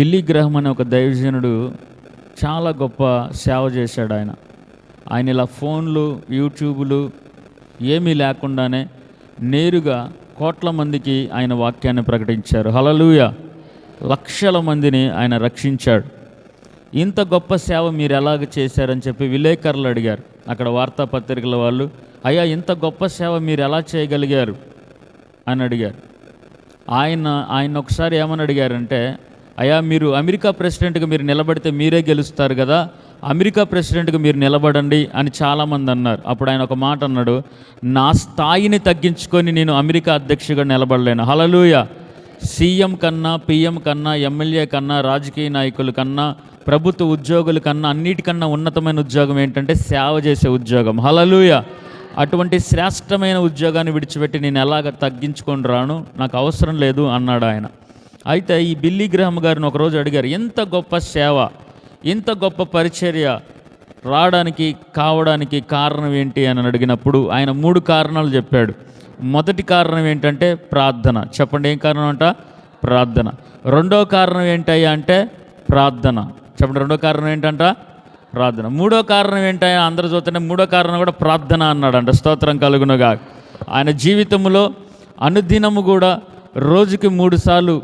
Billy గ్రహం అనే ఒక దైవజనుడు చాలా గొప్ప సేవ చేశాడు ఆయన. ఆయన ఇలా ఫోన్లు యూట్యూబ్లు ఏమీ లేకుండానే నేరుగా కోట్ల మందికి ఆయన వాక్యాన్ని ప్రకటించారు. హలలుయ లక్షల మందిని ఆయన రక్షించాడు. ఇంత గొప్ప సేవ మీరు ఎలాగ చేశారని చెప్పి విలేకరులు అడిగారు. అక్కడ వార్తాపత్రికల వాళ్ళు అయ్యా ఇంత గొప్ప సేవ మీరు ఎలా చేయగలిగారు? అని అడిగారు. ఆయన ఆయన ఒకసారి ఏమని అడిగారంటే అయ్యా మీరు అమెరికా ప్రెసిడెంట్గా మీరు నిలబడితే మీరే గెలుస్తారు కదా. అమెరికా ప్రెసిడెంట్గా మీరు నిలబడండి అని చాలామంది అన్నారు. అప్పుడు ఆయన ఒక మాట అన్నాడు నా స్థాయిని తగ్గించుకొని నేను అమెరికా అధ్యక్షుగా నిలబడలేను. హలలుయ సీఎం కన్నా పిఎం కన్నా ఎమ్మెల్యే కన్నా రాజకీయ నాయకుల కన్నా ప్రభుత్వ ఉద్యోగుల కన్నా అన్నిటికన్నా ఉన్నతమైన ఉద్యోగం ఏంటంటే సేవ చేసే ఉద్యోగం. హలలుయ అటువంటి శ్రేష్టమైన ఉద్యోగాన్ని విడిచిపెట్టి నేను ఎలాగ తగ్గించుకొని రాను? నాకు అవసరం లేదు అన్నాడు ఆయన. అయితే ఈ బిల్లీ గ్రహం గారిని ఒకరోజు అడిగారు ఎంత గొప్ప సేవ ఇంత గొప్ప పరిచర్య రావడానికి కావడానికి కారణం ఏంటి? అని అడిగినప్పుడు ఆయన మూడు కారణాలు చెప్పాడు. మొదటి కారణం ఏంటంటే ప్రార్థన. చెప్పండి ఏం కారణం అంట? ప్రార్థన. రెండో కారణం ఏంటయ్యా అంటే ప్రార్థన. చెప్పండి రెండో కారణం ఏంటంట? ప్రార్థన. మూడో కారణం ఏంటయ్యా? అందరు చూస్తుంటే మూడో కారణం కూడా ప్రార్థన అన్నాడంట. స్తోత్రం కలుగునుగా ఆయన జీవితంలో అనుదినము కూడా రోజుకి మూడు సార్లు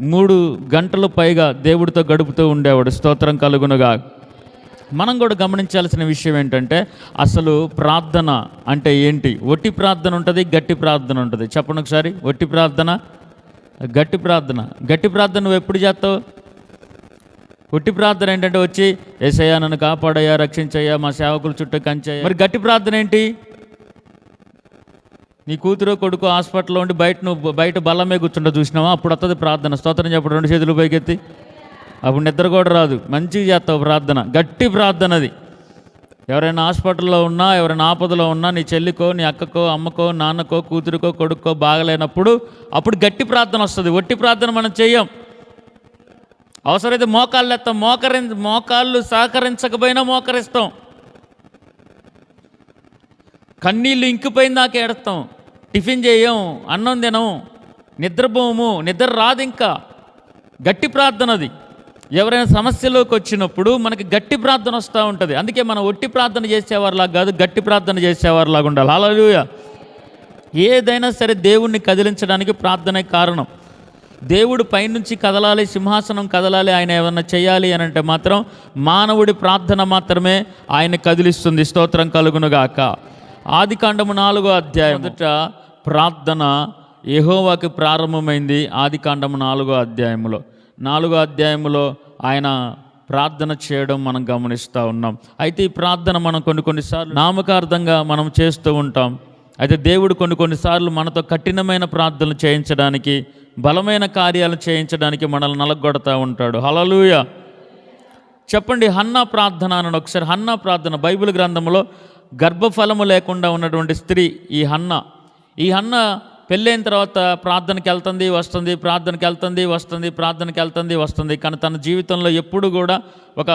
మూడు గంటలు పైగా దేవుడితో గడుపుతూ ఉండేవాడు. స్తోత్రం కలుగునుగా మనం కూడా గమనించాల్సిన విషయం ఏంటంటే అసలు ప్రార్థన అంటే ఏంటి? ఒట్టి ప్రార్థన ఉంటుంది గట్టి ప్రార్థన ఉంటుంది. చెప్పండి ఒకసారి. ఒట్టి ప్రార్థన గట్టి ప్రార్థన. గట్టి ప్రార్థన నువ్వు ఎప్పుడు చేస్తావు? ఒట్టి ప్రార్థన ఏంటంటే వచ్చి ఏసయ్యా నన్ను కాపాడయ్యా రక్షించయ్యా మా సేవకుల చుట్టూ కంచయ్యా. మరి గట్టి ప్రార్థన ఏంటి? నీ కూతురు కొడుకు హాస్పిటల్లో ఉండి బయట నువ్వు బయట బల్లమే కూర్చుంటా చూసినావా? అప్పుడు వస్తుంది ప్రార్థన. స్తోత్రం చెప్పడం రెండు చేతులు పైకెత్తి అప్పుడు నిద్ర కూడా రాదు. మంచిగా చేస్తావు ప్రార్థన. గట్టి ప్రార్థన అది. ఎవరైనా హాస్పిటల్లో ఉన్నా ఎవరైనా ఆపదలో ఉన్నా నీ చెల్లికో నీ అక్కకో అమ్మకో నాన్నకో కూతురుకో కొడుకో బాగలేనప్పుడు అప్పుడు గట్టి ప్రార్థన వస్తుంది. ఒట్టి ప్రార్థన మనం చెయ్యం. అవసరమైతే మోకాళ్ళు ఎత్తాం. మోకరి మోకాళ్ళు సహకరించకపోయినా మోకరిస్తాం. కన్నీళ్ళు ఇంకిపోయిన దాకా ఏడుస్తాం. టిఫిన్ చేయం అన్నం తినం నిద్రపోము నిద్ర రాదు ఇంకా గట్టి ప్రార్థన అది. ఎవరైనా సమస్యలోకి వచ్చినప్పుడు మనకి గట్టి ప్రార్థన వస్తూ ఉంటుంది. అందుకే మనం ఒట్టి ప్రార్థన చేసేవారిలాగా కాదు గట్టి ప్రార్థన చేసేవారిలాగా ఉండాలి. అలా ఏదైనా సరే దేవుణ్ణి కదిలించడానికి ప్రార్థనే కారణం. దేవుడు పైనుంచి కదలాలి సింహాసనం కదలాలి ఆయన ఏమన్నా చేయాలి అని అంటే మాత్రం మానవుడి ప్రార్థన మాత్రమే ఆయన కదిలిస్తుంది. స్తోత్రం కలుగునుగాక ఆది కాండము నాలుగో అధ్యాయం మొదట ప్రార్థన యహోవాకి ప్రారంభమైంది ఆది కాండము నాలుగో అధ్యాయములో. నాలుగో అధ్యాయములో ఆయన ప్రార్థన చేయడం మనం గమనిస్తూ ఉన్నాం. అయితే ఈ ప్రార్థన మనం కొన్ని కొన్నిసార్లు నామకార్థంగా మనం చేస్తూ ఉంటాం. అయితే దేవుడు కొన్ని కొన్నిసార్లు మనతో కఠినమైన ప్రార్థనలు చేయించడానికి బలమైన కార్యాలు చేయించడానికి మనల్ని నలగొడతా ఉంటాడు. హలలుయ చెప్పండి హన్నా ప్రార్థన అని ఒకసారి హన్నా ప్రార్థన బైబిల్ గ్రంథంలో గర్భఫలము లేకుండా ఉన్నటువంటి స్త్రీ ఈ హన్న. ఈ హన్న పెళ్ళైన తర్వాత ప్రార్థనకి వెళ్తుంది వస్తుంది ప్రార్థనకి వెళ్తుంది వస్తుంది ప్రార్థనకి వెళ్తుంది వస్తుంది. కానీ తన జీవితంలో ఎప్పుడు కూడా ఒక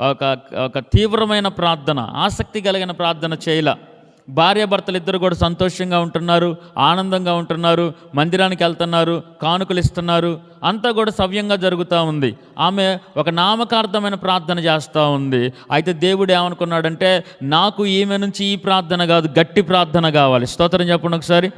ఒక ఒక తీవ్రమైన ప్రార్థన ఆసక్తి కలిగిన ప్రార్థన చేయల. భార్యాభర్తలు ఇద్దరు కూడా సంతోషంగా ఉంటున్నారు ఆనందంగా ఉంటున్నారు మందిరానికి వెళ్తున్నారు కానుకలు ఇస్తున్నారు. అంతా కూడా సవ్యంగా జరుగుతూ ఉంది. ఆమె ఒక నామకార్థమైన ప్రార్థన చేస్తూ ఉంది. అయితే దేవుడు ఏమనుకున్నాడంటే నాకు ఈమె నుంచి ఈ ప్రార్థన కాదు గట్టి ప్రార్థన కావాలి. స్తోత్రం చెప్పండి ఒకసారి.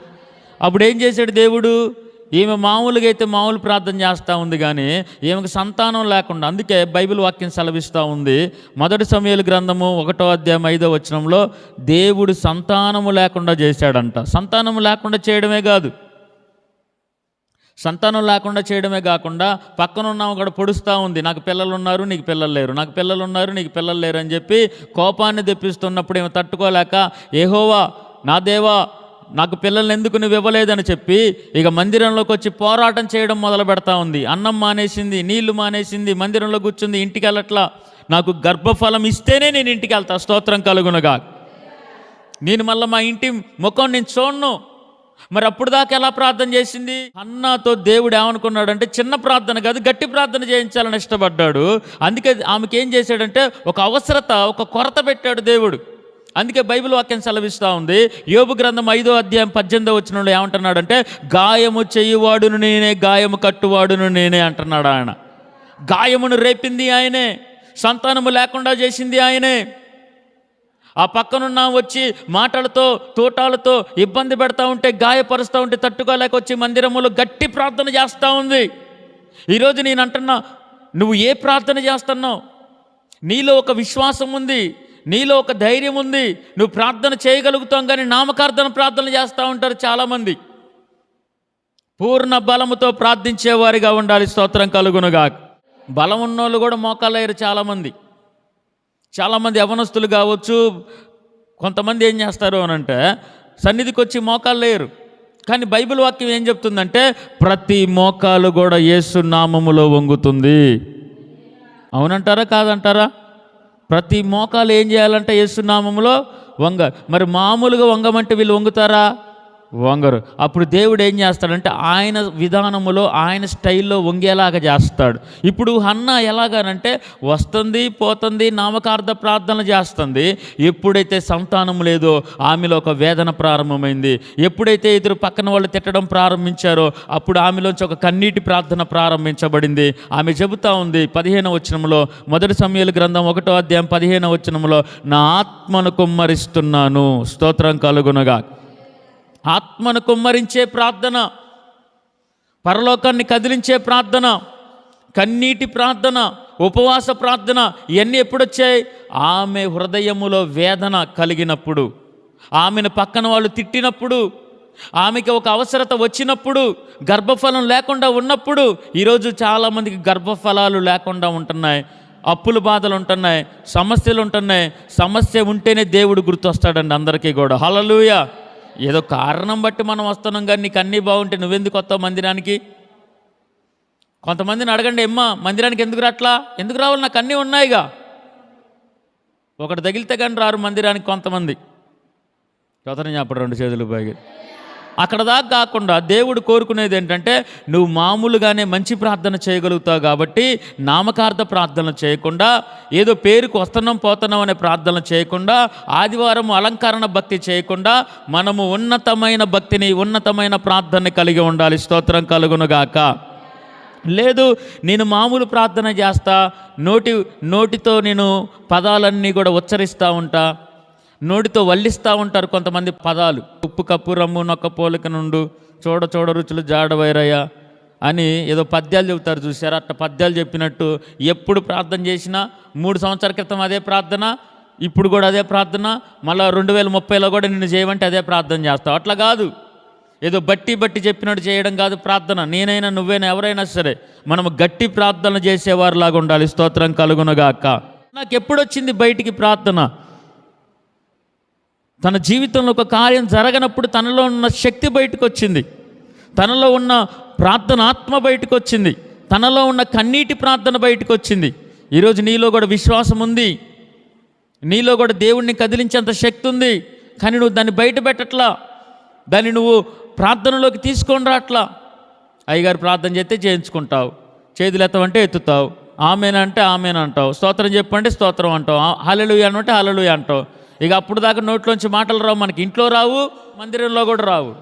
అప్పుడు ఏం చేశాడు దేవుడు? ఈమె మామూలుగా అయితే మామూలు ప్రార్థన చేస్తూ ఉంది కానీ ఈమెకు సంతానం లేకుండా అందుకే బైబిల్ వాక్యం సెలవిస్తూ ఉంది. మొదటి సమయాల గ్రంథము ఒకటో అధ్యాయం ఐదో వచనంలో దేవుడు సంతానము లేకుండా చేశాడంట. సంతానము లేకుండా చేయడమే కాదు. సంతానం లేకుండా చేయడమే కాకుండా పక్కన ఉన్నాము కూడా పొడుస్తూ ఉంది. నాకు పిల్లలు ఉన్నారు నీకు పిల్లలు లేరు. నాకు పిల్లలు ఉన్నారు నీకు పిల్లలు లేరు అని చెప్పి కోపాన్ని తెప్పిస్తున్నప్పుడు ఏమి తట్టుకోలేక ఏహోవా నా దేవా నాకు పిల్లల్ని ఎందుకు నువ్వు ఇవ్వలేదని చెప్పి ఇక మందిరంలోకి వచ్చి పోరాటం చేయడం మొదలు పెడతా ఉంది. అన్నం మానేసింది నీళ్ళు మానేసింది మందిరంలో కూర్చుంది ఇంటికి వెళ్ళట్లా. నాకు గర్భఫలం ఇస్తేనే నేను ఇంటికి వెళ్తా. స్తోత్రం కలుగునగా. నేను మళ్ళీ మా ఇంటి ముఖం నేను చూడను. మరి అప్పుడు దాకా ఎలా ప్రార్థన చేసింది? అన్నతో దేవుడు ఏమనుకున్నాడంటే చిన్న ప్రార్థన కాదు గట్టి ప్రార్థన చేయించాలని ఇష్టపడ్డాడు. అందుకే ఆమెకి ఏం చేశాడంటే ఒక అవసరత ఒక కొరత పెట్టాడు దేవుడు. అందుకే బైబిల్ వాక్యం సెలవిస్తూ ఉంది. యోబు గ్రంథం ఐదో అధ్యాయం పద్దెనిమిదో వచ్చినప్పుడు ఏమంటున్నాడంటే గాయము చెయ్యువాడును నేనే గాయము కట్టువాడును నేనే అంటున్నాడు ఆయన. గాయమును రేపింది ఆయనే సంతానము లేకుండా చేసింది ఆయనే. ఆ పక్కనున్న వచ్చి మాటలతో తోటాలతో ఇబ్బంది పెడతా ఉంటే గాయపరుస్తూ ఉంటే తట్టుకోలేక వచ్చి మందిరములో గట్టి ప్రార్థన చేస్తూ ఉంది. ఈరోజు నేను అంటున్నా నువ్వు ఏ ప్రార్థన చేస్తున్నావు? నీలో ఒక విశ్వాసం ఉంది. నీలో ఒక ధైర్యం ఉంది. నువ్వు ప్రార్థన చేయగలుగుతాం కానీ నామకార్థన ప్రార్థన చేస్తూ ఉంటారు చాలామంది. పూర్ణ బలముతో ప్రార్థించేవారిగా ఉండాలి. స్తోత్రం కలుగునుగా బలం ఉన్నోళ్ళు కూడా మోకాలేరు చాలామంది. చాలామంది యవనస్తులు కావచ్చు. కొంతమంది ఏం చేస్తారు అని అంటే సన్నిధికి వచ్చి మోకాలు లేరు కానీ బైబిల్ వాక్యం ఏం చెప్తుందంటే ప్రతి మోకాలు కూడా యేసు నామములో వంగుతుంది. అవునంటారా? కాదంటారా? ప్రతి మోకాలు ఏం చేయాలంటే ఏసునామంలో వంగ మరి మామూలుగా వంగమంటే వీళ్ళు వంగుతారా? వంగరు. అప్పుడు దేవుడు ఏం చేస్తాడంటే ఆయన విధానములో ఆయన స్టైల్లో వంగేలాగా చేస్తాడు. ఇప్పుడు హన్న ఎలాగానంటే వస్తుంది పోతుంది నామకార్థ ప్రార్థన చేస్తుంది. ఎప్పుడైతే సంతానం లేదో ఆమెలో ఒక వేదన ప్రారంభమైంది. ఎప్పుడైతే ఇద్దరు పక్కన వాళ్ళు తిట్టడం ప్రారంభించారో అప్పుడు ఆమెలోంచి ఒక కన్నీటి ప్రార్థన ప్రారంభించబడింది. ఆమె చెబుతా ఉంది పదిహేను వచనంలో మొదటి సమయాల గ్రంథం ఒకటో అధ్యాయం పదిహేను వచనంలో నా ఆత్మను కుమ్మరిస్తున్నాను. స్తోత్రం కలుగునగా ఆత్మను కుమ్మరించే ప్రార్థన పరలోకాన్ని కదిలించే ప్రార్థన కన్నీటి ప్రార్థన ఉపవాస ప్రార్థన ఇవన్నీ ఎప్పుడొచ్చాయి? ఆమె హృదయములో వేదన కలిగినప్పుడు ఆమెను పక్కన వాళ్ళు తిట్టినప్పుడు ఆమెకి ఒక అవసరత వచ్చినప్పుడు గర్భఫలం లేకుండా ఉన్నప్పుడు ఈరోజు చాలామందికి గర్భఫలాలు లేకుండా ఉంటున్నాయి. అప్పుల బాధలు ఉంటున్నాయి సమస్యలు ఉంటున్నాయి. సమస్య ఉంటేనే దేవుడు గుర్తొస్తాడండి అందరికీ కూడా. హలలుయా ఏదో కారణం బట్టి మనం వస్తున్నాం కానీ నీకు అన్నీ బాగుంటే నువ్వెందుకు వస్తావు మందిరానికి? కొంతమందిని అడగండి ఎమ్మా మందిరానికి ఎందుకు రాట్లా? ఎందుకు రావాలి? నాకు అన్నీ ఉన్నాయిగా. ఒకటి తగిలితే కానీ రారు మందిరానికి కొంతమంది. చదువుని అప్పుడు రెండు చేతులు పైగా అక్కడ దాకా కాకుండా దేవుడు కోరుకునేది ఏంటంటే నువ్వు మామూలుగానే మంచి ప్రార్థన చేయగలుగుతావు కాబట్టి నామకార్థ ప్రార్థన చేయకుండా ఏదో పేరుకు వస్తున్నాం పోతున్నాం అనే ప్రార్థన చేయకుండా ఆదివారం అలంకరణ భక్తి చేయకుండా మనము ఉన్నతమైన భక్తిని ఉన్నతమైన ప్రార్థన కలిగి ఉండాలి. స్తోత్రం కలుగునుగాక. లేదు నేను మామూలు ప్రార్థన చేస్తా నోటి నోటితో నేను పదాలన్నీ కూడా ఉచ్చరిస్తూ ఉంటా. నోటితో వల్లిస్తూ ఉంటారు కొంతమంది పదాలు. ఉప్పు కప్పు రమ్ము నొక్క పోలిక నుండు చూడ చూడ రుచులు జాడ వైరయ్య అని ఏదో పద్యాలు చెబుతారు చూసారా అట్ట పద్యాలు చెప్పినట్టు ఎప్పుడు ప్రార్థన చేసినా మూడు సంవత్సరాల క్రితం అదే ప్రార్థన ఇప్పుడు కూడా అదే ప్రార్థన మళ్ళీ రెండు వేల ముప్పైలో కూడా నిన్ను చేయమంటే అదే ప్రార్థన చేస్తావు. అట్లా కాదు. ఏదో బట్టి బట్టి చెప్పినట్టు చేయడం కాదు ప్రార్థన. నేనైనా నువ్వైనా ఎవరైనా సరే మనము గట్టి ప్రార్థన చేసేవారిలాగా ఉండాలి. స్తోత్రం కలుగునగాక నాకు ఎప్పుడొచ్చింది బయటికి ప్రార్థన? తన జీవితంలో ఒక కార్యం జరగనప్పుడు తనలో ఉన్న శక్తి బయటకు వచ్చింది తనలో ఉన్న ప్రార్థన ఆత్మ బయటకు వచ్చింది తనలో ఉన్న కన్నీటి ప్రార్థన బయటకు వచ్చింది ఈరోజు నీలో కూడా విశ్వాసం ఉంది. నీలో కూడా దేవుణ్ణి కదిలించేంత శక్తి ఉంది కానీ నువ్వు దాన్ని బయట పెట్టట్లా దాన్ని నువ్వు ప్రార్థనలోకి తీసుకొని రాట్లా. అయ్యగారు ప్రార్థన చేస్తే చేయించుకుంటావు. చేతులు ఎత్తవంటే ఎత్తుతావు. ఆమెనంటే ఆమెను అంటావు. స్తోత్రం చెప్పంటే స్తోత్రం అంటావు. హలలుయ అంటే హలలుయ అంటావు. ఇక అప్పుడు దాకా నోట్లోంచి మాటలు రావు మనకి. ఇంట్లో రావు మందిరంలో కూడా రావు.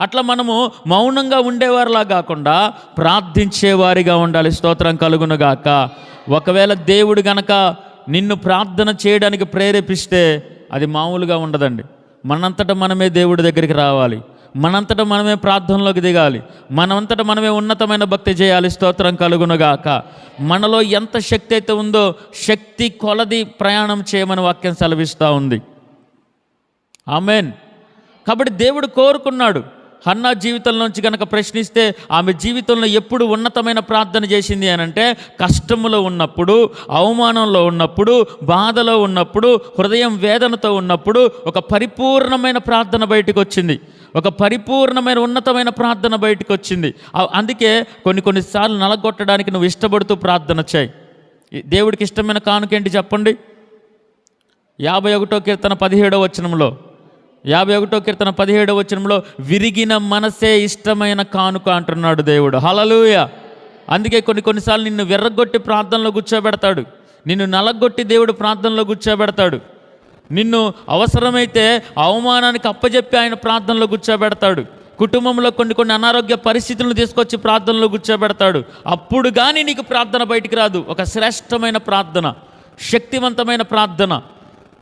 అట్లా మనము మౌనంగా ఉండేవారిలా కాకుండా ప్రార్థించేవారిగా ఉండాలి. స్తోత్రం కలుగునుగాక ఒకవేళ దేవుడు గనక నిన్ను ప్రార్థన చేయడానికి ప్రేరేపిస్తే అది మామూలుగా ఉండదండి. మనంతట మనమే దేవుడి దగ్గరికి రావాలి. మనంతట మనమే ప్రార్థనలోకి దిగాలి. మనంతట మనమే ఉన్నతమైన భక్తి చేయాలి. స్తోత్రం కలుగునుగాక. మనలో ఎంత శక్తి అయితే ఉందో శక్తి కొలది ప్రయాణం చేయమని వాక్యం సెలవిస్తూ ఉంది. ఆమెన్. కాబట్టి దేవుడు కోరుకున్నాడు. హన్నా జీవితంలోంచి కనుక ప్రశ్నిస్తే ఆమె జీవితంలో ఎప్పుడు ఉన్నతమైన ప్రార్థన చేసింది అని అంటే కష్టములో ఉన్నప్పుడు అవమానంలో ఉన్నప్పుడు బాధలో ఉన్నప్పుడు హృదయం వేదనతో ఉన్నప్పుడు ఒక పరిపూర్ణమైన ప్రార్థన బయటకు వచ్చింది ఒక పరిపూర్ణమైన ఉన్నతమైన ప్రార్థన బయటకు వచ్చింది అందుకే కొన్ని కొన్నిసార్లు నలగొట్టడానికి నువ్వు ఇష్టపడుతూ ప్రార్థన చేయి. దేవుడికి ఇష్టమైన కానుకేంటి చెప్పండి? యాభై ఒకటో కీర్తన పదిహేడో వచనంలో. యాభై ఒకటో కీర్తన పదిహేడో వచనంలో విరిగిన మనసే ఇష్టమైన కానుక అంటున్నాడు దేవుడు. హలలుయ అందుకే కొన్ని కొన్నిసార్లు నిన్ను వెర్రగొట్టి ప్రార్థనలో కూర్చోబెడతాడు. నిన్ను నలగొట్టి దేవుడు ప్రార్థనలో కూర్చోబెడతాడు. నిన్ను అవసరమైతే అవమానానికి అప్పజెప్పి ఆయన ప్రార్థనలో కూర్చోబెడతాడు. కుటుంబంలో కొన్ని కొన్ని అనారోగ్య పరిస్థితులను తీసుకొచ్చి ప్రార్థనలో కూర్చోబెడతాడు. అప్పుడు కానీ నీకు ప్రార్థన బయటికి రాదు. ఒక శ్రేష్టమైన ప్రార్థన శక్తివంతమైన ప్రార్థన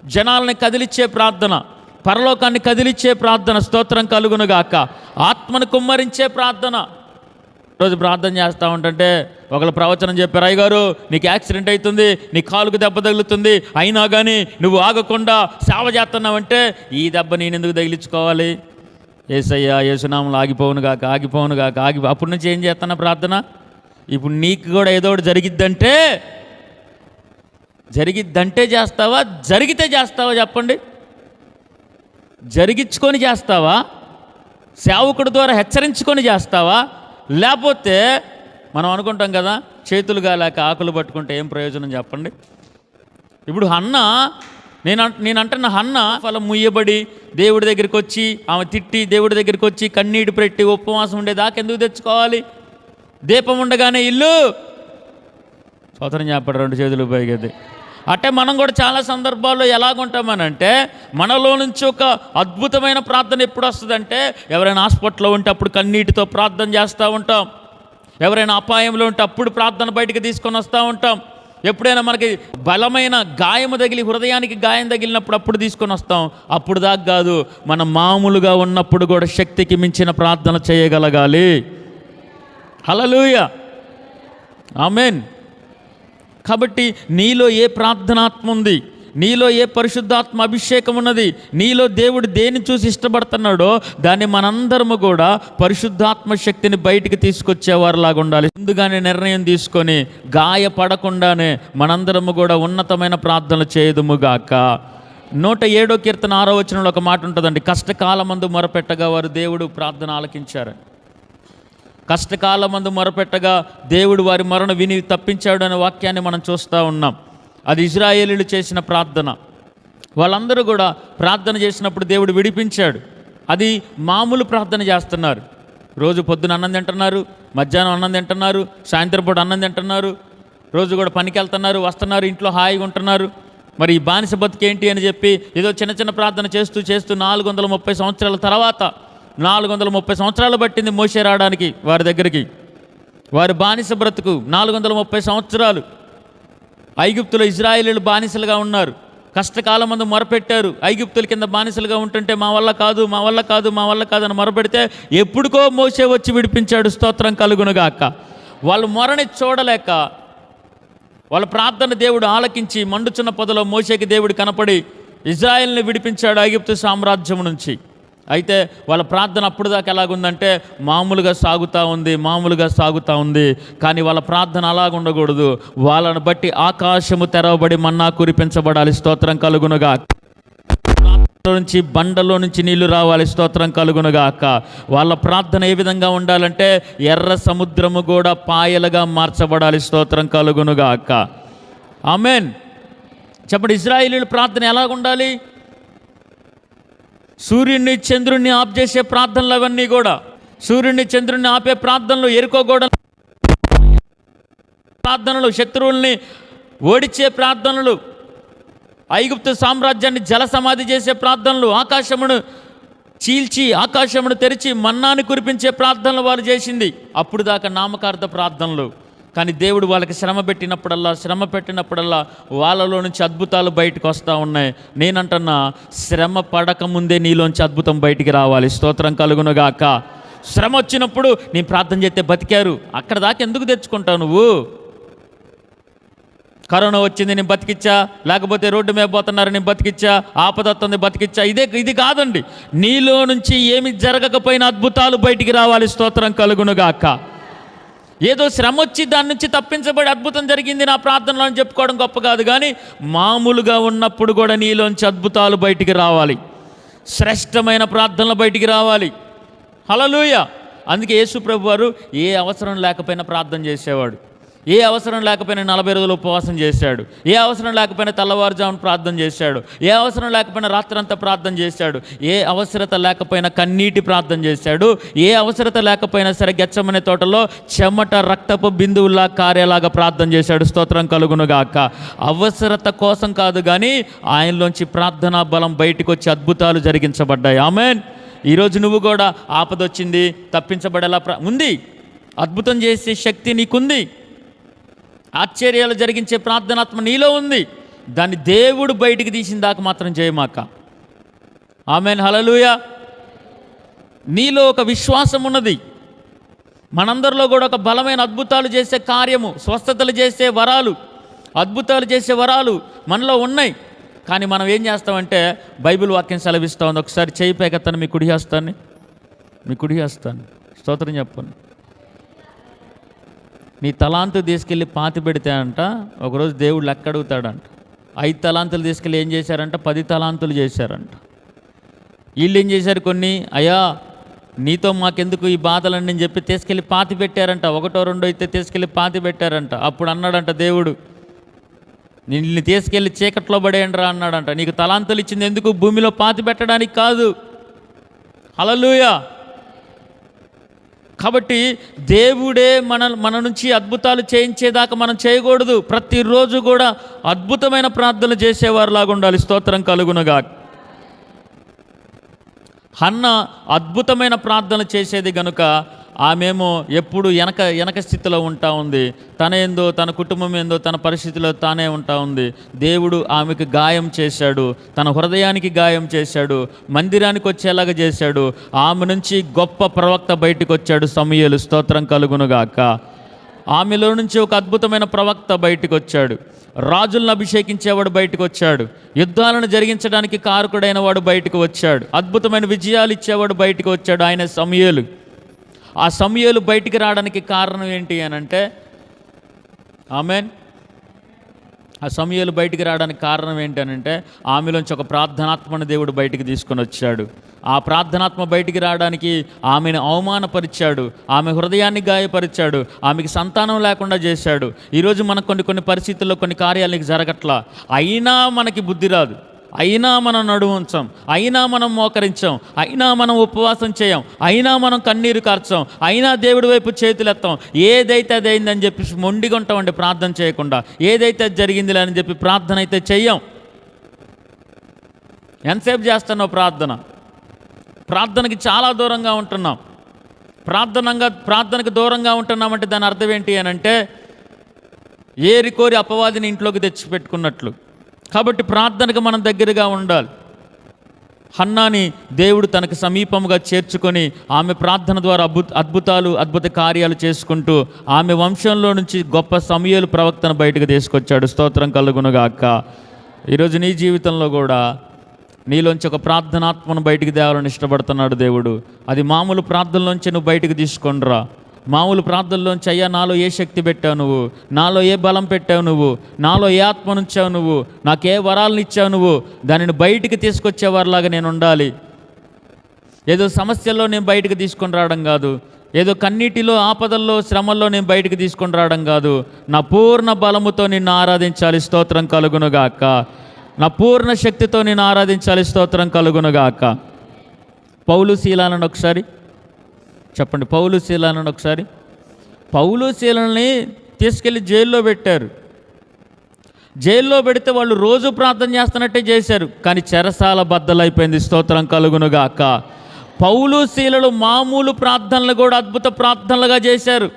జనాల్ని కదిలిచ్చే ప్రార్థన పరలోకాన్ని కదిలిచ్చే ప్రార్థన స్తోత్రం కలుగునుగాక ఆత్మను కుమ్మరించే ప్రార్థన. రోజు ప్రార్థన చేస్తూ ఉంటుంటే ఒకళ్ళు ప్రవచనం చెప్పారు అయ్యగారు నీకు యాక్సిడెంట్ అవుతుంది నీ కాలుకు దెబ్బ తగులుతుంది అయినా కానీ నువ్వు ఆగకుండా సేవ చేస్తున్నావంటే ఈ దెబ్బ నేను ఎందుకు తగిలించుకోవాలి? ఏసయ్యా యేసునామలు ఆగిపోవును కాక ఆగిపోవును కాక ఆగి అప్పటి నుంచి ఏం చేస్తున్నా ప్రార్థన? ఇప్పుడు నీకు కూడా ఏదో ఒకటి జరిగిద్దంటే జరిగిద్దంటే చేస్తావా? జరిగితే చేస్తావా చెప్పండి? జరిగించుకొని చేస్తావా? సేవకుడి ద్వారా హెచ్చరించుకొని చేస్తావా? లేకపోతే మనం అనుకుంటాం కదా చేతులు గాలేక ఆకులు పట్టుకుంటే ఏం ప్రయోజనం చెప్పండి? ఇప్పుడు హన్న నేను అన్- నేను అంటున్న హన్న ఫలం ముయ్యబడి దేవుడి దగ్గరికి వచ్చి ఆమె తిట్టి దేవుడి దగ్గరికి వచ్చి కన్నీటి పెట్టి ఉపవాసం ఉండేదాకా ఎందుకు తెచ్చుకోవాలి? దీపం ఉండగానే ఇల్లు! స్వతంత్రం చెప్పాడు రెండు చేతులు పైగది అంటే మనం కూడా చాలా సందర్భాల్లో ఎలాగుంటామనంటే మనలో నుంచి ఒక అద్భుతమైన ప్రార్థన ఎప్పుడు వస్తుందంటే ఎవరైనా హాస్పిటల్లో ఉంటే అప్పుడు కన్నీటితో ప్రార్థన చేస్తూ ఉంటాం. ఎవరైనా అపాయంలో ఉంటే అప్పుడు ప్రార్థన బయటికి తీసుకొని వస్తూ ఉంటాం. ఎప్పుడైనా మనకి బలమైన గాయము తగిలి హృదయానికి గాయం తగిలినప్పుడు అప్పుడు తీసుకొని వస్తాం. అప్పుడు దాకా కాదు మనం మామూలుగా ఉన్నప్పుడు కూడా శక్తికి మించిన ప్రార్థన చేయగలగాలి. Hallelujah amen. కాబట్టి నీలో ఏ ప్రార్థనాత్మ ఉంది నీలో ఏ పరిశుద్ధాత్మ అభిషేకం ఉన్నది నీలో దేవుడు దేన్ని చూసి ఇష్టపడుతున్నాడో దాన్ని మనందరము కూడా పరిశుద్ధాత్మ శక్తిని బయటికి తీసుకొచ్చేవారిలాగా ఉండాలి. ముందుగానే నిర్ణయం తీసుకొని గాయపడకుండానే మనందరము కూడా ఉన్నతమైన ప్రార్థనలు చేయదుముగాక నూట ఏడో కీర్తన ఆరో వచనంలో ఒక మాట ఉంటుందండి. కష్టకాలమందు మొరపెట్టగా వారు దేవుడు ప్రార్థన ఆలకించారు. కష్టకాలమందు మొరపెట్టగా దేవుడు వారి మరణ విని తప్పించాడు అనే వాక్యాన్ని మనం చూస్తూ ఉన్నాం. అది ఇజ్రాయేలీలు చేసిన ప్రార్థన. వాళ్ళందరూ కూడా ప్రార్థన చేసినప్పుడు దేవుడు విడిపించాడు. అది మామూలు ప్రార్థన చేస్తున్నారు. రోజు పొద్దున అన్నం తింటున్నారు మధ్యాహ్నం అన్నం తింటున్నారు సాయంత్రం పూట అన్నం తింటున్నారు రోజు కూడా పనికి వెళ్తున్నారు వస్తున్నారు ఇంట్లో హాయిగా ఉంటున్నారు. మరి ఈ బానిస బతికేంటి అని చెప్పి ఏదో చిన్న చిన్న ప్రార్థన చేస్తూ చేస్తూ నాలుగు వందల ముప్పై సంవత్సరాల తర్వాత నాలుగు వందల ముప్పై సంవత్సరాలు పట్టింది మోసే రావడానికి వారి దగ్గరికి. వారి బానిస బ్రతుకు నాలుగు వందల ముప్పై సంవత్సరాలు. ఐగుప్తులో ఇజ్రాయేలీలు బానిసలుగా ఉన్నారు. కష్టకాలం మందు మొరపెట్టారు. ఐగుప్తుల కింద బానిసలుగా ఉంటుంటే మా వల్ల కాదు మా వల్ల కాదు మా వల్ల కాదని మొరపెడితే ఎప్పుడుకో మోసే వచ్చి విడిపించాడు. స్తోత్రం కలుగునుగాక. వాళ్ళు మొరని చూడలేక వాళ్ళ ప్రార్థన దేవుడు ఆలకించి మండుచున్న పొదలో మోసేకి దేవుడు కనపడి ఇజ్రాయెల్ని విడిపించాడు ఐగుప్తు సామ్రాజ్యం నుంచి. అయితే వాళ్ళ ప్రార్థన అప్పుడు దాకా ఎలాగుందంటే మామూలుగా సాగుతూ ఉంది మామూలుగా సాగుతూ ఉంది. కానీ వాళ్ళ ప్రార్థన అలాగ ఉండకూడదు. వాళ్ళని బట్టి ఆకాశము తెరవబడి మన్నా కురిపించబడాలి స్తోత్రం కలుగునుగా నుంచి బండలో నుంచి నీళ్ళు రావాలి. స్తోత్రం కలుగునుగాక. వాళ్ళ ప్రార్థన ఏ విధంగా ఉండాలంటే ఎర్ర సముద్రము కూడా పాయలుగా మార్చబడాలి. స్తోత్రం కలుగునుగాక. ఆమెన్. చెప్పండి ఇజ్రాయిలీల ప్రార్థన ఎలాగుండాలి? ఉండాలి సూర్యుడిని చంద్రుడిని ఆప్ చేసే ప్రార్థనలు అవన్నీ కూడా. సూర్యుడిని చంద్రుడిని ఆపే ప్రార్థనలు ఎరుకోగూడ ప్రార్థనలు శత్రువుల్ని ఓడిచే ప్రార్థనలు. ఐగుప్తు సామ్రాజ్యాన్ని జల సమాధి చేసే ప్రార్థనలు ఆకాశమును చీల్చి ఆకాశమును తెరిచి మన్నాన్ని కురిపించే ప్రార్థనలు వారు చేసింది. అప్పుడు దాకా నామకార్థ ప్రార్థనలు. కానీ దేవుడు వాళ్ళకి శ్రమ పెట్టినప్పుడల్లా శ్రమ పెట్టినప్పుడల్లా వాళ్ళలో నుంచి అద్భుతాలు బయటకు వస్తూ ఉన్నాయి. నేనంటున్నా శ్రమ పడకముందే నీలోంచి అద్భుతం బయటికి రావాలి. స్తోత్రం కలుగునుగాక. శ్రమ వచ్చినప్పుడు నేను ప్రార్థన చేస్తే బతికారు. అక్కడ దాకా ఎందుకు తెచ్చుకుంటావు నువ్వు? కరోనా వచ్చింది నేను బతికిచ్చా. లేకపోతే రోడ్డు మీద పోతున్నారు నేను బతికిచ్చా. ఆపద వస్తుంది బతికిచ్చా. ఇదే ఇది కాదండి. నీలో నుంచి ఏమి జరగకపోయిన అద్భుతాలు బయటికి రావాలి. స్తోత్రం కలుగునుగాక. ఏదో శ్రమ వచ్చి దాని నుంచి తప్పించబడి అద్భుతం జరిగింది నా ప్రార్థనలో అని చెప్పుకోవడం గొప్ప కాదు కానీ మామూలుగా ఉన్నప్పుడు కూడా నీలోంచి అద్భుతాలు బయటికి రావాలి. శ్రేష్టమైన ప్రార్థనలు బయటికి రావాలి. హలలుయ అందుకే యేసు ప్రభు వారు ఏ అవసరం లేకపోయినా ప్రార్థన చేసేవాడు. ఏ అవసరం లేకపోయినా నలభై రోజులు ఉపవాసం చేశాడు. ఏ అవసరం లేకపోయినా తెల్లవారుజామున ప్రార్థన చేశాడు. ఏ అవసరం లేకపోయినా రాత్రంతా ప్రార్థన చేశాడు. ఏ అవసరత లేకపోయినా కన్నీటి ప్రార్థన చేశాడు. ఏ అవసరత లేకపోయినా సరే గెచ్చమనే తోటలో చెమట రక్తపు బిందువులా కార్యలాగా ప్రార్థన చేశాడు. స్తోత్రం కలుగునుగాక. అవసరత కోసం కాదు కానీ ఆయనలోంచి ప్రార్థనా బలం బయటకు వచ్చి అద్భుతాలు జరిగించబడ్డాయి. ఆమెన్. ఈరోజు నువ్వు కూడా ఆపదొచ్చింది తప్పించబడేలా ప్ర ఉంది. అద్భుతం చేసే శక్తి నీకుంది. ఆశ్చర్యాలు జరిగించే ప్రార్థనాత్మ నీలో ఉంది. దాన్ని దేవుడు బయటికి తీసిన దాకా మాత్రం చేయమాక. ఆమెన్ హలలుయ నీలో ఒక విశ్వాసం ఉన్నది. మనందరిలో కూడా ఒక బలమైన అద్భుతాలు చేసే కార్యము స్వస్థతలు చేసే వరాలు అద్భుతాలు చేసే వరాలు మనలో ఉన్నాయి. కానీ మనం ఏం చేస్తామంటే బైబిల్ వాక్యం సెలవిస్తూ ఉంది. ఒకసారి చేయి తను మీ కుడి మీ కుడి హస్తాన్ని. స్తోత్రం చెప్పండి. నీ తలాంతు తీసుకెళ్ళి పాతి పెడితే అంట ఒకరోజు దేవుడు లెక్క అడుగుతాడంట. ఐదు తలాంతులు తీసుకెళ్ళి ఏం చేశారంట? పది తలాంతులు చేశారంట. వీళ్ళు ఏం చేశారు కొన్ని? అయ్యా నీతో మాకెందుకు ఈ బాధలని చెప్పి తీసుకెళ్ళి పాతి పెట్టారంట. ఒకటో రెండో అయితే తీసుకెళ్ళి పాతి పెట్టారంట. అప్పుడు అన్నాడంట దేవుడు నిన్ను తీసుకెళ్ళి చీకట్లో పడేయండి రా అన్నాడంట. నీకు తలాంతులు ఇచ్చింది ఎందుకు? భూమిలో పాతి పెట్టడానికి కాదు. అలలుయా కాబట్టి దేవుడే మన మన నుంచి అద్భుతాలు చేయించేదాకా మనం చేయకూడదు. ప్రతిరోజు కూడా అద్భుతమైన ప్రార్థనలు చేసేవారిలాగా ఉండాలి. స్తోత్రం కలుగునగా. హన్న అద్భుతమైన ప్రార్థన చేసేది గనుక ఆమెమో ఎప్పుడు వెనక వెనక స్థితిలో ఉంటా ఉంది. తన ఏందో తన కుటుంబం ఏందో తన పరిస్థితిలో తానే ఉంటా ఉంది. దేవుడు ఆమెకు గాయం చేశాడు. తన హృదయానికి గాయం చేశాడు. మందిరానికి వచ్చేలాగా చేశాడు. ఆమె నుంచి గొప్ప ప్రవక్త బయటకు వచ్చాడు సమయలు స్తోత్రం కలుగునుగాక. ఆమెలో నుంచి ఒక అద్భుతమైన ప్రవక్త బయటకు వచ్చాడు రాజులను అభిషేకించేవాడు బయటకు వచ్చాడు యుద్ధాలను జరిగించడానికి కారకుడైన వాడు బయటకు వచ్చాడు. అద్భుతమైన విజయాలు ఇచ్చేవాడు బయటకు వచ్చాడు ఆయన సమయలు. ఆ సమయాలు బయటికి రావడానికి కారణం ఏంటి అని అంటే ఆమెన్. ఆ సమయాలు బయటికి రావడానికి కారణం ఏంటనంటే ఆమెలోంచి ఒక ప్రార్థనాత్మని దేవుడు బయటికి తీసుకొని వచ్చాడు. ఆ ప్రార్థనాత్మ బయటికి రావడానికి ఆమెను అవమానపరిచాడు ఆమె హృదయాన్ని గాయపరిచాడు ఆమెకి సంతానం లేకుండా చేశాడు. ఈరోజు మనకు కొన్ని కొన్ని పరిస్థితుల్లో కొన్ని కార్యాలు జరగట్లా. అయినా మనకి బుద్ధి రాదు. అయినా మనం నడుము ఉంచాం. అయినా మనం మోకరించాం. అయినా మనం ఉపవాసం చేయం. అయినా మనం కన్నీరు కార్చాం. అయినా దేవుడి వైపు చేతులెత్తాం. ఏదైతే అది అయిందని చెప్పి మొండిగా ఉంటామండి ప్రార్థన చేయకుండా. ఏదైతే అది జరిగిందిలే అని చెప్పి ప్రార్థన అయితే చెయ్యం. ఎంతసేపు చేస్తున్నావు ప్రార్థన? ప్రార్థనకి చాలా దూరంగా ఉంటున్నాం. ప్రార్థనంగా ప్రార్థనకు దూరంగా ఉంటున్నామంటే దాని అర్థం ఏంటి అని అంటే ఏరి కోరి అపవాదిని ఇంట్లోకి తెచ్చిపెట్టుకున్నట్లు. కాబట్టి ప్రార్థనకు మనం దగ్గరగా ఉండాలి. హన్నాని దేవుడు తనకు సమీపంగా చేర్చుకొని ఆమె ప్రార్థన ద్వారా అద్భుత అద్భుతాలు అద్భుత కార్యాలు చేసుకుంటూ ఆమె వంశంలో నుంచి గొప్ప సమయాలు ప్రవక్తను బయటకు తీసుకొచ్చాడు. స్తోత్రం కలుగునుగాక. ఈరోజు నీ జీవితంలో కూడా నీలోంచి ఒక ప్రార్థనాత్మను బయటికి తేవాలని ఇష్టపడుతున్నాడు దేవుడు. అది మామూలు ప్రార్థనలోంచి నువ్వు బయటికి తీసుకొనిరా. మామూలు ప్రార్థనలోంచి అయ్యా నాలో ఏ శక్తి పెట్టావు నువ్వు? నాలో ఏ బలం పెట్టావు నువ్వు? నాలో ఏ ఆత్మనుంచావు నువ్వు? నాకు ఏ వరాలను ఇచ్చావు నువ్వు? దానిని బయటికి తీసుకొచ్చేవారిలాగా నేను ఉండాలి. ఏదో సమస్యల్లో నేను బయటకు తీసుకొని రావడం కాదు. ఏదో కన్నీటిలో ఆపదల్లో శ్రమల్లో నేను బయటకు తీసుకొని రావడం కాదు. నా పూర్ణ బలముతో నిన్ను ఆరాధించాలి స్తోత్రం కలుగునుగాక. నా పూర్ణ శక్తితో నేను ఆరాధించాలి స్తోత్రం కలుగునుగాక. పౌలు శీలాలను ఒకసారి చెప్పండి పౌలు శీలాలను ఒకసారి. పౌలు శీలని తీసుకెళ్ళి జైల్లో పెట్టారు. జైల్లో పెడితే వాళ్ళు రోజు ప్రార్థన చేస్తున్నట్టే చేశారు కానీ చెరసాల బద్దలైపోయింది. స్తోత్రం కలుగునుగాక. పౌలు శీలలు మామూలు ప్రార్థనలు కూడా అద్భుత ప్రార్థనలుగా చేశారు.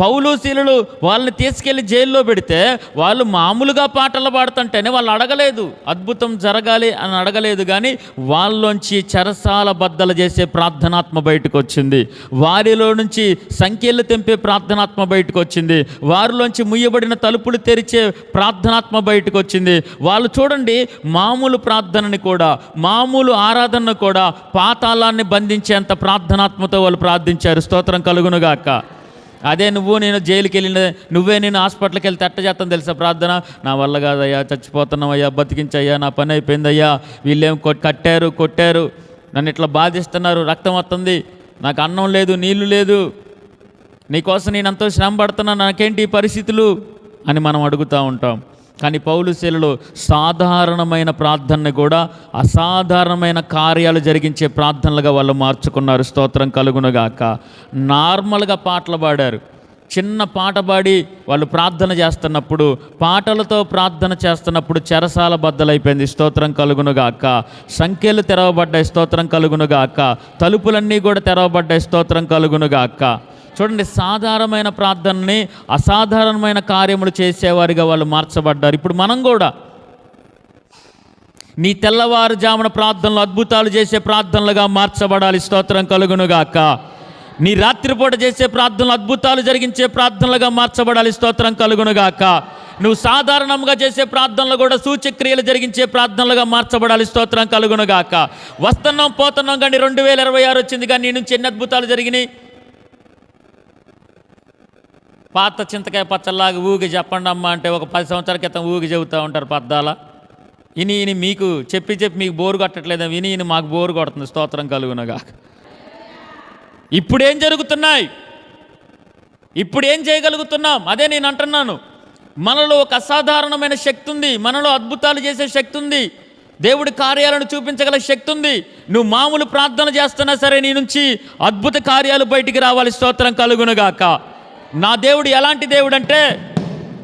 పౌలు శీలలు వాళ్ళని తీసుకెళ్ళి జైల్లో పెడితే వాళ్ళు మామూలుగా పాటలు పాడుతుంటేనే వాళ్ళు అడగలేదు. అద్భుతం జరగాలి అని అడగలేదు కానీ వాళ్ళలోంచి చెరసాల బద్దలు చేసే ప్రార్థనాత్మ బయటకు వచ్చింది వారిలో నుంచి సంఖ్యలు తెంపే ప్రార్థనాత్మ బయటకు వచ్చింది వారిలోంచి ముయ్యబడిన తలుపులు తెరిచే ప్రార్థనాత్మ బయటకు వచ్చింది వాళ్ళు చూడండి మామూలు ప్రార్థనని కూడా మామూలు ఆరాధనను కూడా పాతాళాన్ని బంధించేంత ప్రార్థనాత్మతో వాళ్ళు ప్రార్థించారు. స్తోత్రం కలుగునుగాక. అదే నువ్వు నేను జైలుకి వెళ్ళిన నువ్వే నేను హాస్పిటల్కి వెళ్ళి తట్ట చేస్తాను తెలుసా ప్రార్థన? నా వల్ల కాదయ్యా చచ్చిపోతున్నావయ్యా బతికించయ్యా నా పని అయిపోయిందయ్యా వీళ్ళేం కొట్- కట్టారు కొట్టారు. నన్ను ఇట్లా బాధిస్తున్నారు రక్తం వస్తుంది. నాకు అన్నం లేదు నీళ్ళు లేదు. నీకోసం నేను ఎంతో శ్రమ పడుతున్నా నాకేంటి పరిస్థితులు? అని మనం అడుగుతూ ఉంటాం. కానీ పౌలు శైలిలో సాధారణమైన ప్రార్థనని కూడా అసాధారణమైన కార్యాలు జరిగించే ప్రార్థనలుగా వాళ్ళు మార్చుకున్నారు. స్తోత్రం కలుగునగాక. నార్మల్గా పాటలు పాడారు. చిన్న పాట పాడి వాళ్ళు ప్రార్థన చేస్తున్నప్పుడు పాటలతో ప్రార్థన చేస్తున్నప్పుడు చెరసాల బద్దలైపోయింది. స్తోత్రం కలుగునుగాక. సంఖ్యలు తెరవబడ్డాయి. స్తోత్రం కలుగునుగాక. తలుపులన్నీ కూడా తెరవబడ్డాయి. స్తోత్రం కలుగునుగాక. చూడండి సాధారణమైన ప్రార్థనని అసాధారణమైన కార్యములు చేసేవారిగా వాళ్ళు మార్చబడ్డారు. ఇప్పుడు మనం కూడా నీ తెల్లవారుజామున ప్రార్థనలు అద్భుతాలు చేసే ప్రార్థనలుగా మార్చబడాలి. స్తోత్రం కలుగునుగాక. నీ రాత్రిపూట చేసే ప్రార్థనలు అద్భుతాలు జరిగించే ప్రార్థనలుగా మార్చబడాలి. స్తోత్రం కలుగునుగాక. నువ్వు సాధారణంగా చేసే ప్రార్థనలు కూడా సూచక్రియలు జరిగించే ప్రార్థనలుగా మార్చబడాలి. స్తోత్రం కలుగునుగాక. వస్తున్నాం పోతున్నాం కానీ రెండు వేల ఇరవై ఆరు వచ్చింది కానీ నీ నుంచి ఎన్ని అద్భుతాలు జరిగినాయి? పాత చింతకాయ పచ్చల్లాగా ఊగి చెప్పండి అమ్మా అంటే ఒక పది సంవత్సరాల క్రితం ఊగి చెబుతూ ఉంటారు పద్దాల. ఇని ఇని మీకు చెప్పి చెప్పి మీకు బోరు కొట్టట్లేదు విని ఇని మాకు బోరు కొడుతుంది. స్తోత్రం కలుగునగా ఇప్పుడేం జరుగుతున్నాయి? ఇప్పుడు ఏం చేయగలుగుతున్నాం? అదే నేను అంటున్నాను. మనలో ఒక అసాధారణమైన శక్తి ఉంది మనలో అద్భుతాలు చేసే శక్తి ఉంది దేవుడి కార్యాలను చూపించగల శక్తి ఉంది నువ్వు మామూలు ప్రార్థన చేస్తున్నా సరే నీ నుంచి అద్భుత కార్యాలు బయటికి రావాలి. స్తోత్రం కలుగునుగాక. నా దేవుడు ఎలాంటి దేవుడు అంటే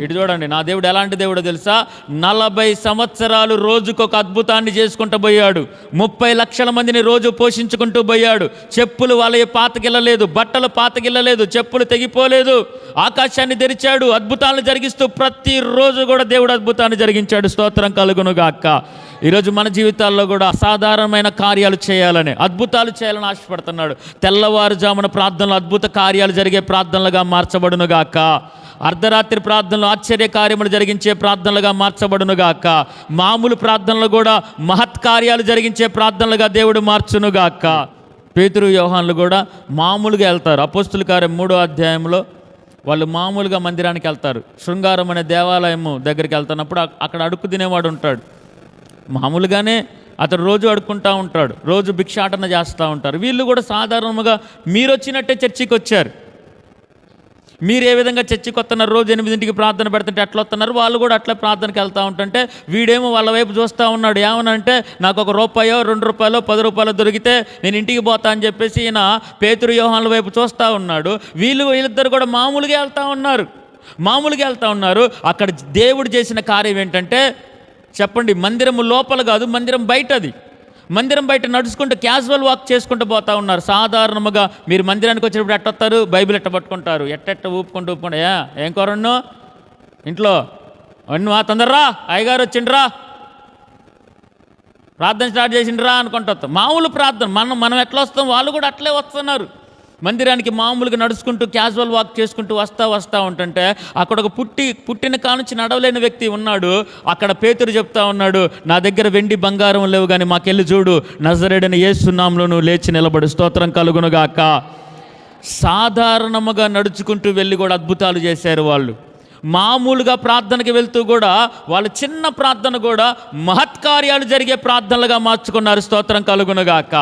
ఇటు చూడండి నా దేవుడు ఎలాంటి దేవుడో తెలుసా? నలభై సంవత్సరాలు రోజుకొక అద్భుతాన్ని చేసుకుంటూ పోయాడు. ముప్పై లక్షల మందిని రోజు పోషించుకుంటూ పోయాడు. చెప్పులు వాళ్ళ పాతకిల్లలేదు బట్టలు పాతకిల్లలేదు చెప్పులు తెగిపోలేదు. ఆకాశాన్ని తెరిచాడు అద్భుతాలను జరిగిస్తూ ప్రతిరోజు కూడా దేవుడు అద్భుతాన్ని జరిగించాడు. స్తోత్రం కలుగునుగాక. ఈరోజు మన జీవితాల్లో కూడా అసాధారణమైన కార్యాలు చేయాలని అద్భుతాలు చేయాలని ఆశపడుతున్నాడు. తెల్లవారుజామున ప్రార్థనలు అద్భుత కార్యాలు జరిగే ప్రార్థనలుగా మార్చబడునుగాక. అర్ధరాత్రి ప్రార్థనలు ఆశ్చర్య కార్యములు జరిగించే ప్రార్థనలుగా మార్చబడునుగాక. మామూలు ప్రార్థనలు కూడా మహత్ కార్యాలు జరిగించే ప్రార్థనలుగా దేవుడు మార్చునుగాక. పేతురు వ్యవహాన్లు కూడా మామూలుగా వెళ్తారు. అపోస్తుల కార్యం మూడో అధ్యాయంలో వాళ్ళు మామూలుగా మందిరానికి వెళ్తారు. శృంగారం అనే దేవాలయము దగ్గరికి వెళ్తున్నప్పుడు అక్కడ అడుక్కు తినేవాడు ఉంటాడు. మామూలుగానే అతడు రోజు అడుక్కుంటూ ఉంటాడు. రోజు భిక్షాటన చేస్తూ ఉంటారు. వీళ్ళు కూడా సాధారణంగా మీరు వచ్చినట్టే చర్చికి వచ్చారు మీరు ఏ విధంగా చర్చికి వస్తున్నారు రోజు ఎనిమిదింటికి ప్రార్థన పెడుతుంటే అట్లా వస్తున్నారు వాళ్ళు కూడా అట్లా ప్రార్థనకి వెళ్తూ ఉంటుంటే వీడేమో వాళ్ళ వైపు చూస్తూ ఉన్నాడు. ఏమనంటే నాకు ఒక రూపాయో రెండు రూపాయలు పది రూపాయలు దొరికితే నేను ఇంటికి పోతా అని చెప్పేసి ఈయన పేతురు వ్యూహాల వైపు చూస్తూ ఉన్నాడు. వీళ్ళు వీళ్ళిద్దరు కూడా మామూలుగా వెళ్తూ ఉన్నారు. మామూలుగా వెళ్తూ ఉన్నారు. అక్కడ దేవుడు చేసిన కార్యం ఏంటంటే చెప్పండి మందిరం లోపల కాదు మందిరం బయటది. మందిరం బయట నడుచుకుంటూ క్యాజువల్ వాక్ చేసుకుంటూ పోతా ఉన్నారు. సాధారణముగా మీరు మందిరానికి వచ్చినప్పుడు ఎట్టొస్తారు బైబిల్ ఎట్ట పట్టుకుంటారు? ఎట్టెట్ట ఊపుకుంటూ ఊపుకుంటా. "ఏ, ఏం కూరన్ను ఇంట్లో. అన్ను మా తొందరరా? అయ్యగారు వచ్చిండ్రా? ప్రార్థన స్టార్ట్ చేసిండ్రా అనుకుంటా మామూలు ప్రార్థన. మనం మనం ఎట్లా వస్తాం? వాళ్ళు కూడా అట్లే వస్తున్నారు. మందిరానికి మామూలుగా నడుచుకుంటూ క్యాజువల్ వాక్ చేసుకుంటూ వస్తా వస్తా ఉంటుంటే అక్కడ ఒక పుట్టి పుట్టిన కానుంచి నడవలేని వ్యక్తి ఉన్నాడు. అక్కడ పేతురు చెప్తా ఉన్నాడు నా దగ్గర వెండి బంగారం లేవు కానీ మాకెళ్ళి చూడు. నజరేడని ఏసునాంలో నువ్వు లేచి నిలబడు. స్తోత్రం కలుగునుగాక. సాధారణముగా నడుచుకుంటూ వెళ్ళి కూడా అద్భుతాలు చేశారు వాళ్ళు. మామూలుగా ప్రార్థనకి వెళ్తూ కూడా వాళ్ళ చిన్న ప్రార్థన కూడా మహత్కార్యాలు జరిగే ప్రార్థనలుగా మార్చుకున్నారు. స్తోత్రం కలుగునుగాక.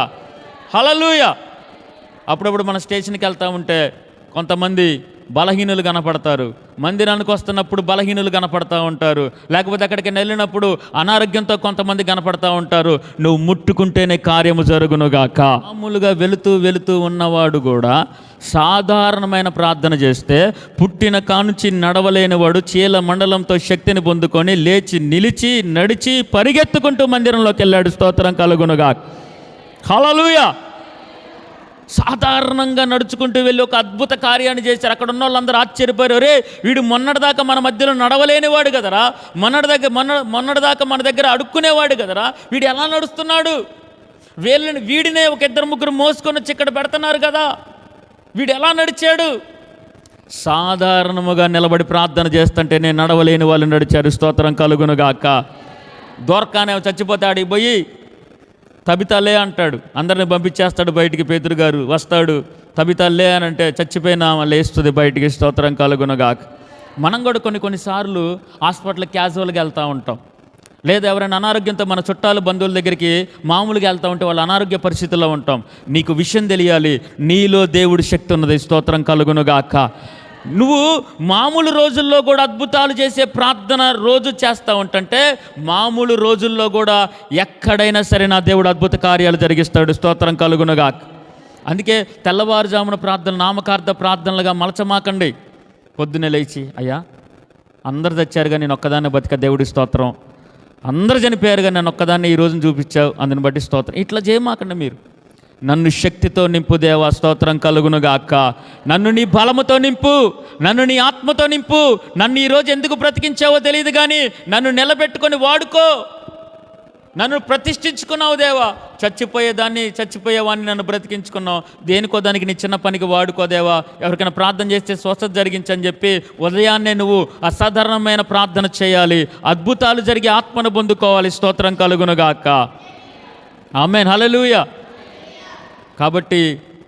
హలలుయ అప్పుడప్పుడు మన స్టేషన్కి వెళ్తూ ఉంటే కొంతమంది బలహీనులు కనపడతారు. మందిరానికి వస్తున్నప్పుడు బలహీనులు కనపడతా ఉంటారు. లేకపోతే అక్కడికి వెళ్ళినప్పుడు అనారోగ్యంతో కొంతమంది కనపడతా ఉంటారు. నువ్వు ముట్టుకుంటేనే కార్యము జరుగునుగాక మామూలుగా వెళుతూ వెళుతూ ఉన్నవాడు కూడా సాధారణమైన ప్రార్థన చేస్తే పుట్టిన కానుంచి నడవలేనివాడు చీల మండలంతో శక్తిని పొందుకొని లేచి నిలిచి నడిచి పరిగెత్తుకుంటూ మందిరంలోకి వెళ్ళాడు స్తోత్రం కలుగునుగా హల్లెలూయా! సాధారణంగా నడుచుకుంటూ వెళ్ళి ఒక అద్భుత కార్యాన్ని చేశారు. అక్కడ ఉన్న వాళ్ళందరూ ఆశ్చర్యపోయారు. రే వీడు మొన్నటిదాకా మన మధ్యలో నడవలేనివాడు కదరా? మొన్నటి దగ్గర మొన్న మొన్నటిదాకా మన దగ్గర అడుక్కునేవాడు కదరా? వీడు ఎలా నడుస్తున్నాడు? వీళ్ళని వీడినే ఒక ఇద్దరు ముగ్గురు మోసుకొని వచ్చి ఇక్కడ పెడుతున్నారు కదా. వీడు ఎలా నడిచాడు? సాధారణముగా నిలబడి ప్రార్థన చేస్తుంటే నేను నడవలేని వాళ్ళు నడిచారు. స్తోత్రం కలుగునుగాక అక్క చచ్చిపోతే ఆడికి పోయి తబితలే అంటాడు. అందరిని పంపించేస్తాడు బయటికి పేతురు గారు. వస్తాడు. తబితల్లే అని అంటే చచ్చిపోయినా లేస్తుంది బయటికి స్తోత్రం కలుగునగాక. మనం కూడా కొన్ని కొన్నిసార్లు హాస్పిటల్ క్యాజువల్గా వెళ్తూ ఉంటాం. లేదా ఎవరైనా అనారోగ్యంతో మన చుట్టాలు బంధువుల దగ్గరికి మామూలుగా వెళ్తూ ఉంటే వాళ్ళ అనారోగ్య పరిస్థితుల్లో ఉంటాం. నీకు విషయం తెలియాలి. నీలో దేవుడి శక్తి ఉన్నది. స్తోత్రం కలుగునుగాక. నువ్వు మామూలు రోజుల్లో కూడా అద్భుతాలు చేసే ప్రార్థన రోజు చేస్తూ ఉంటంటే మామూలు రోజుల్లో కూడా ఎక్కడైనా సరే నా దేవుడు అద్భుత కార్యాలు జరిగిస్తాడు. స్తోత్రం కలుగునగా అందుకే తెల్లవారుజామున ప్రార్థన నామకార్థ ప్రార్థనలుగా మలచమాకండి. పొద్దున్నే లేచి అయ్యా అందరు తెచ్చారుగా నేను ఒక్కదాన్ని బతిక దేవుడి స్తోత్రం. అందరు చనిపోయారుగా నేను ఒక్కదాన్ని ఈ రోజున చూపించావు. అందుని బట్టి స్తోత్రం. ఇట్లా చేయమాకండి మీరు. నన్ను శక్తితో నింపు దేవా స్తోత్రం కలుగునుగాక నన్ను నీ బలముతో నింపు నన్ను నీ ఆత్మతో నింపు. నన్ను ఈరోజు ఎందుకు బ్రతికించావో తెలియదు కానీ నన్ను నిలబెట్టుకొని వాడుకో. నన్ను ప్రతిష్ఠించుకున్నావు దేవా. చచ్చిపోయేదాన్ని చచ్చిపోయేవాడిని నన్ను బ్రతికించుకున్నావు. దేనికో దానికి నీ చిన్న పనికి వాడుకో దేవా. ఎవరికైనా ప్రార్థన చేస్తే స్వస్థత జరిగించని చెప్పి ఉదయాన్నే నువ్వు అసాధారణమైన ప్రార్థన చేయాలి. అద్భుతాలు జరిగి ఆత్మను పొందుకోవాలి. స్తోత్రం కలుగునుగాక ఆమెన్. హలలుయా కాబట్టి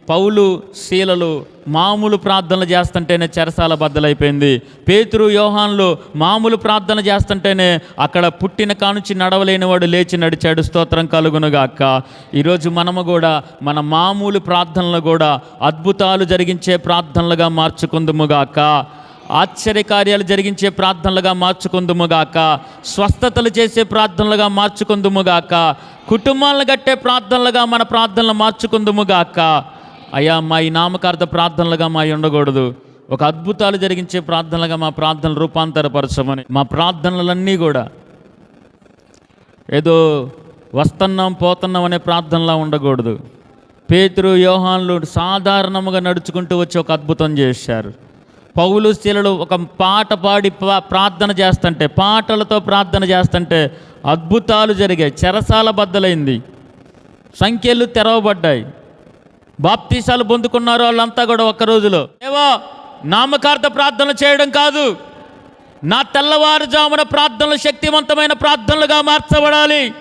పౌలు శీలలు మామూలు ప్రార్థనలు చేస్తుంటేనే చెరసాల బద్దలైపోయింది. పేతురు యోహాన్లు మామూలు ప్రార్థన చేస్తుంటేనే అక్కడ పుట్టిన కానుంచి నడవలేని వాడు లేచి నడిచాడు. స్తోత్రం కలుగునుగాక. ఈరోజు మనము కూడా మన మామూలు ప్రార్థనలు కూడా అద్భుతాలు జరిగించే ప్రార్థనలుగా మార్చుకుందుముగాక. ఆశ్చర్యకార్యాలు జరిగించే ప్రార్థనలుగా మార్చుకుందుముగాక స్వస్థతలు చేసే ప్రార్థనలుగా మార్చుకుందుముగాక కుటుంబాలను కట్టే ప్రార్థనలుగా మన ప్రార్థనలు మార్చుకుందుముగాక. అయ్యా మా ఈ నామకార్థ ప్రార్థనలుగా మా ఉండకూడదు. ఒక అద్భుతాలు జరిగించే ప్రార్థనలుగా మా ప్రార్థనలు రూపాంతరపరచమని మా ప్రార్థనలన్నీ కూడా. ఏదో వస్తున్నాం పోతున్నాం అనే ప్రార్థనలా ఉండకూడదు. పేతురు యోహాన్లు సాధారణముగా నడుచుకుంటూ వచ్చి ఒక అద్భుతం చేశారు. పౌలు శీలలు ఒక పాట పాడి ప్రార్థన చేస్తుంటే పాటలతో ప్రార్థన చేస్తుంటే అద్భుతాలు జరిగాయి. చెరసాల బద్దలైంది. సంఖ్యలు తెరవబడ్డాయి. బాప్తీసాలు పొందుకున్నారు వాళ్ళంతా కూడా ఒక్క రోజులో. ఏవో నామకార్థ ప్రార్థన చేయడం కాదు. నా తెల్లవారుజామున ప్రార్థనలు శక్తివంతమైన ప్రార్థనలుగా మార్చబడాలి.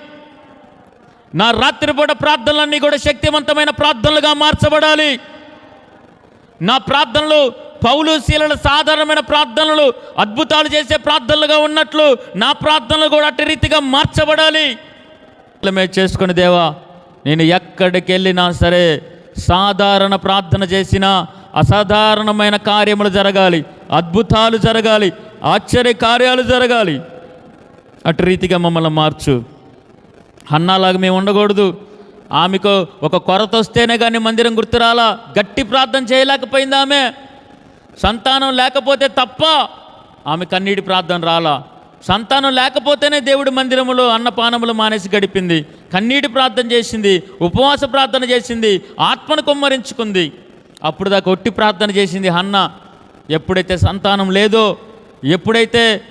నా రాత్రిపూట ప్రార్థనలన్నీ కూడా శక్తివంతమైన ప్రార్థనలుగా మార్చబడాలి. నా ప్రార్థనలు పౌలు శీలల సాధారణమైన ప్రార్థనలు అద్భుతాలు చేసే ప్రార్థనలుగా ఉన్నట్లు నా ప్రార్థనలు కూడా అట్టి రీతిగా మార్చబడాలి. మేము చేసుకుని దేవా నేను ఎక్కడికి వెళ్ళినా సరే సాధారణ ప్రార్థన చేసినా అసాధారణమైన కార్యములు జరగాలి అద్భుతాలు జరగాలి ఆశ్చర్య కార్యాలు జరగాలి. అటు రీతిగా మమ్మల్ని మార్చు. అన్నాలాగా మేము ఉండకూడదు. ఆమెకు ఒక కొరత వస్తేనే కానీ మందిరం గుర్తురాలా. గట్టి ప్రార్థన చేయలేకపోయింది ఆమె. సంతానం లేకపోతే తప్ప ఆమె కన్నీటి ప్రార్థన రాలా. సంతానం లేకపోతేనే దేవుడి మందిరములో అన్నపానములు మానేసి గడిపింది. కన్నీటి ప్రార్థన చేసింది ఉపవాస ప్రార్థన చేసింది ఆత్మను కుమ్మరించుకుంది. అప్పుడు దాకా ఒట్టి ప్రార్థన చేసింది హన్న ఎప్పుడైతే సంతానం లేదో ఎప్పుడైతే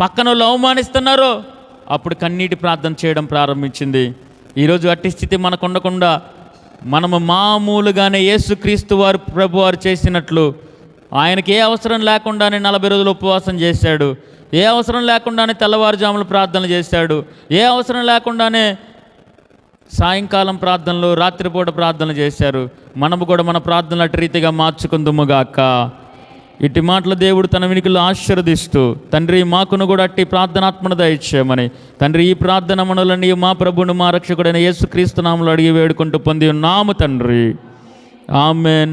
పక్కన వాళ్ళు అవమానిస్తున్నారో అప్పుడు కన్నీటి ప్రార్థన చేయడం ప్రారంభించింది. ఈరోజు అట్టి స్థితి మనకు ఉండకుండా మనము మామూలుగానే యేసుక్రీస్తు వారు ప్రభు వారు చేసినట్లు ఆయనకి ఏ అవసరం లేకుండానే నలభై రోజులు ఉపవాసం చేశాడు. ఏ అవసరం లేకుండానే తెల్లవారుజాములు ప్రార్థనలు చేశాడు. ఏ అవసరం లేకుండానే సాయంకాలం ప్రార్థనలు రాత్రిపూట ప్రార్థనలు చేశారు. మనము కూడా మన ప్రార్థనలు అటు రీతిగా మార్చుకుందుముగాక. ఇటు మాటలు దేవుడు తన వినికిలో ఆశీర్వదిస్తూ తండ్రి మాకును కూడా అట్టి ప్రార్థనాత్మను దయచేయమని. తండ్రి ఈ ప్రార్థన మనలని మా ప్రభును మా రక్షకుడైన యేసుక్రీస్తు నామలు అడిగి వేడుకుంటూ పొంది ఉన్నాము తండ్రి. ఆమెన్.